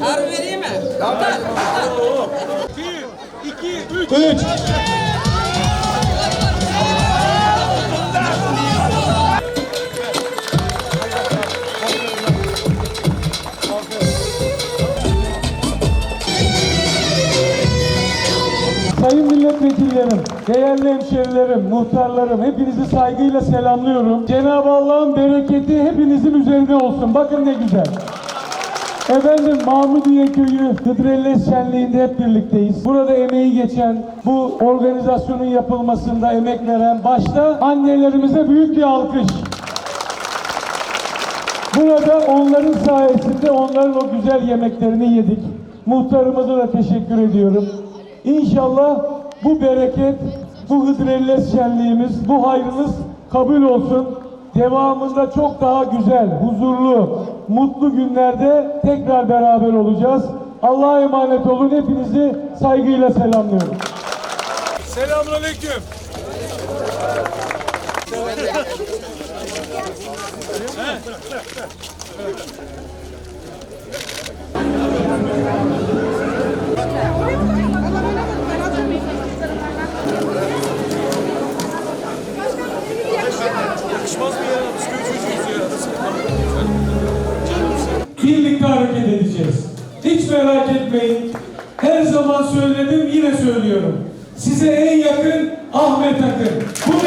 Harbi vereyim mi? Üç. Sayın milletvekillerim, değerli hemşerilerim, muhtarlarım hepinizi saygıyla selamlıyorum. Cenab-ı Allah'ın bereketi hepinizin üzerine olsun. Bakın ne güzel. Efendim Mahmudiye Köyü Hıdrellez Şenliği'nde hep birlikteyiz. Burada emeği geçen, bu organizasyonun yapılmasında emek veren başta annelerimize büyük bir alkış. Burada onların sayesinde onların o güzel yemeklerini yedik. Muhtarımıza da teşekkür ediyorum. İnşallah bu bereket, bu Hıdrellez şenliğimiz, bu hayrınız kabul olsun. Devamında çok daha güzel, huzurlu, mutlu günlerde tekrar beraber olacağız. Allah'a emanet olun. Hepinizi saygıyla selamlıyorum. Selamünaleyküm. Yakışmaz edeceğiz. Hiç merak etmeyin. Her zaman söyledim yine söylüyorum. Size en yakın Ahmet Akın. Bu